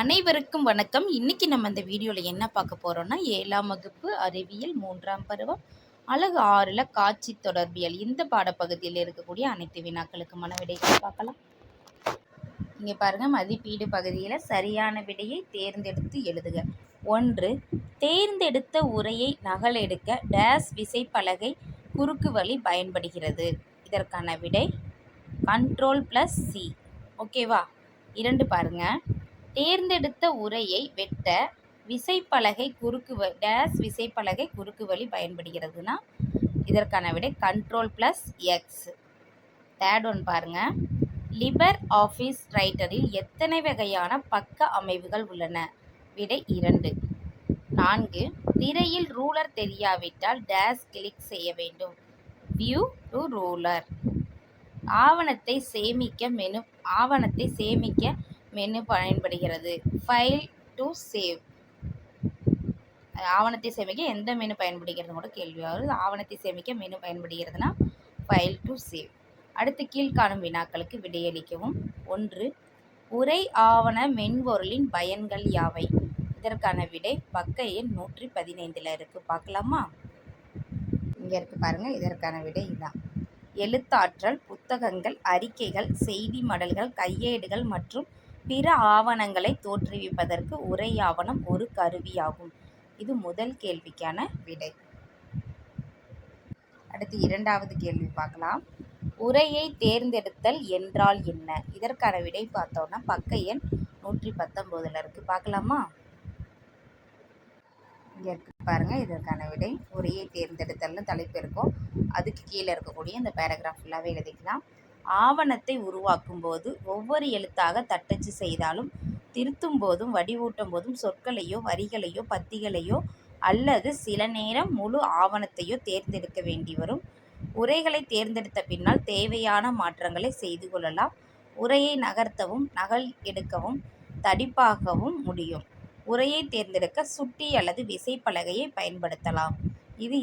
அனைவருக்கும் வணக்கம். இன்னைக்கு நம்ம இந்த வீடியோவில் என்ன பார்க்க போகிறோன்னா ஏழாம் வகுப்பு அறிவியல் மூன்றாம் பருவம் அழகு ஆறில் காட்சி தொடர்பியல். இந்த பாடப்பகுதியில் இருக்கக்கூடிய அனைத்து வினாக்களுக்குமான விடைகளை பார்க்கலாம். இங்கே பாருங்கள் மதிப்பீடு பகுதியில் சரியான விடையை தேர்ந்தெடுத்து எழுதுக. ஒன்று தேர்ந்தெடுத்த உரையை நகலெடுக்க டேஸ் விசைப்பலகை குறுக்கு வழி பயன்படுகிறது. இதற்கான விடை கண்ட்ரோல் ப்ளஸ் சி. ஓகேவா? இரண்டு பாருங்கள் தேர்ந்தெடுத்த உரையை வெட்ட விசைப்பலகை குறுக்கு வ டேஸ் விசைப்பலகை குறுக்கு வழி பயன்படுகிறதுனா இதற்கான விடை control plus X third one பாருங்க. லிபர் ஆஃபீஸ் ரைட்டரில் எத்தனை வகையான பக்க அமைவுகள் உள்ளன? விடை இரண்டு. நான்கு. திரையில் ரூலர் தெரியாவிட்டால் டேஸ் கிளிக் செய்ய வேண்டும். வியூ டு ரூலர் ஆவணத்தை சேமிக்க மெனு ஆவணத்தை சேமிக்க மெனு பயன்படுகிறது. ஃபைல் டு சேவ் ஆவணத்தை சேமிக்க எந்த மெனு பயன்படுகிறது கூட கேள்வி வருது ஆவணத்தை சேமிக்க மெனு பயன்படுகிறதுனா ஃபைல் டு சேவ் அடுத்து கீழ்காணும் வினாக்களுக்கு விடையளிக்கவும். ஒன்று உரை ஆவண மென்பொருளின் பயன்கள் யாவை? இதற்கான விடை பக்க எண் நூற்றி பதினைந்தில் இருக்குது பார்க்கலாமா? இங்கே இருக்குது பாருங்கள் இதற்கான விடை இதான். எழுத்தாற்றல் புத்தகங்கள் அறிக்கைகள் செய்தி மடல்கள் கையேடுகள் மற்றும் பிற ஆவணங்களை தோற்றுவிப்பதற்கு உரையாவணம் ஒரு கருவியாகும். இது முதல் கேள்விக்கான விடை. அடுத்து இரண்டாவது கேள்வி பார்க்கலாம். உரையை தேர்ந்தெடுத்தல் என்றால் என்ன? இதற்கான விடை பார்த்தோன்னா பக்க எண் நூற்றி பத்தொம்போதில் இருக்குது பார்க்கலாமா? இங்கே இருக்கு பாருங்கள் இதற்கான விடை. உரையை தேர்ந்தெடுத்தல்னு தலைப்பு இருக்கும். அதுக்கு கீழே இருக்கக்கூடிய இந்த பேராகிராஃப் ஃபுல்லாகவே எழுதிக்கலாம். ஆவணத்தை உருவாக்கும் போது ஒவ்வொரு எழுத்தாக தட்டச்சு செய்தாலும் திருத்தும் போதும் வடிவூட்டும் போதும் சொற்களையோ வரிகளையோ பத்திகளையோ அல்லது சில நேரம் முழு ஆவணத்தையோ தேர்ந்தெடுக்க வேண்டி வரும். உரைகளை தேர்ந்தெடுத்த பின்னால் தேவையான மாற்றங்களை செய்து கொள்ளலாம். உரையை நகர்த்தவும் நகல் எடுக்கவும் தடிப்பாகவும் முடியும். உரையை தேர்ந்தெடுக்க சுட்டி அல்லது விசைப்பலகையை பயன்படுத்தலாம். இது